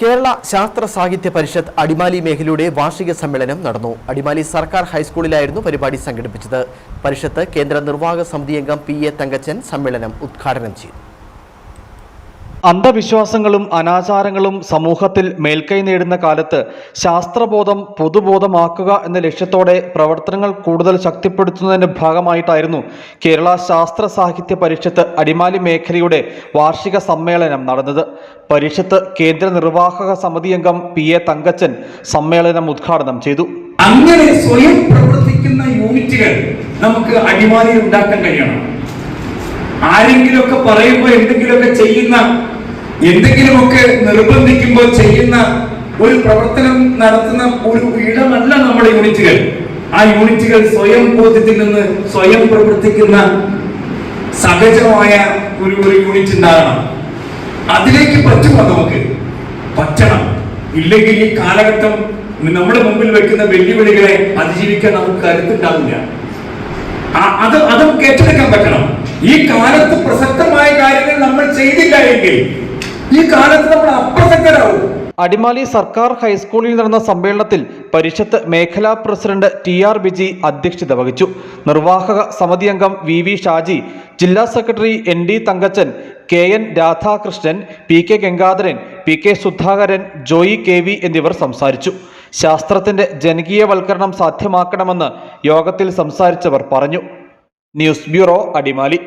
കേരള ശാസ്ത്ര സാഹിത്യ പരിഷത്ത് അടിമാലി മേഖലയുടെ വാർഷിക സമ്മേളനം നടന്നു. അടിമാലി സർക്കാർ ഹൈസ്കൂളിലായിരുന്നു പരിപാടി സംഘടിപ്പിച്ചത്. പരിഷത്ത് കേന്ദ്ര നിർവാഹക സമിതി അംഗം പി എ തങ്കച്ചൻ സമ്മേളനം ഉദ്ഘാടനം ചെയ്തു. അന്ധവിശ്വാസങ്ങളും അനാചാരങ്ങളും സമൂഹത്തിൽ മേൽക്കൈ നേടുന്ന കാലത്ത് ശാസ്ത്രബോധം പൊതുബോധമാക്കുക എന്ന ലക്ഷ്യത്തോടെ പ്രവർത്തനങ്ങൾ കൂടുതൽ ശക്തിപ്പെടുത്തുന്നതിന്റെ ഭാഗമായിട്ടായിരുന്നു കേരള ശാസ്ത്ര സാഹിത്യ പരിഷത്ത് അടിമാലി മേഖലയുടെ വാർഷിക സമ്മേളനം നടന്നത്. പരിഷത്ത് കേന്ദ്ര നിർവാഹക സമിതി അംഗം പി എ തങ്കച്ചൻ സമ്മേളനം ഉദ്ഘാടനം ചെയ്തു. അങ്ങനെ സ്വയം പ്രവർത്തിക്കുന്ന യൂണിറ്റുകൾ നമുക്ക് അടിമാലി ഉണ്ടാക്കാൻ കഴിയണം. ആരെങ്കിലുമൊക്കെ പറയുമ്പോൾ എന്തെങ്കിലുമൊക്കെ ചെയ്യുന്ന എന്തെങ്കിലുമൊക്കെ നിർബന്ധിക്കുമ്പോൾ ചെയ്യുന്ന ഒരു പ്രവർത്തനം നടത്തുന്ന ഒരു ഇടമല്ല നമ്മുടെ യൂണിറ്റുകൾ. ആ യൂണിറ്റുകൾ സ്വയം ബോധ്യത്തിൽ നിന്ന് സ്വയം പ്രവർത്തിക്കുന്ന സഹജമായ ഒരു ഒരു യൂണിറ്റ് ഉണ്ടാകണം. അതിലേക്ക് പറ്റുമോ നമുക്ക്? പറ്റണം. ഇല്ലെങ്കിൽ ഈ കാലഘട്ടം നമ്മുടെ മുമ്പിൽ വെക്കുന്ന വെല്ലുവിളികളെ അതിജീവിക്കാൻ നമുക്ക് കരുത്തുണ്ടാവില്ല. അത് അതും ഏറ്റെടുക്കാൻ പറ്റണം. ഈ കാലത്ത് പ്രസക്തമായ കാര്യങ്ങൾ നമ്മൾ ചെയ്തില്ല എങ്കിൽ ഈ കാലത്ത് നമ്മൾ അപ്രസക്തരാകും അടിമാലി സർക്കാർ ഹൈസ്കൂളിൽ നടന്ന സമ്മേളനത്തിൽ പരിഷത്ത് മേഖലാ പ്രസിഡന്റ് ടി ആർ ബിജി അധ്യക്ഷത വഹിച്ചു. നിർവാഹക സമിതി അംഗം വി വി ഷാജി ജില്ലാ secretary N D Thankachan K N Radhakrishnan P K Gangadharan P K Sudhakaran Joy K V എന്നിവർ സംസാരിച്ചു. ശാസ്ത്രത്തിന്റെ ജനകീയവൽക്കരണം സാധ്യമാക്കണമെന്ന് യോഗത്തിൽ സംസാരിച്ചവർ പറഞ്ഞു. News bureau Adimali.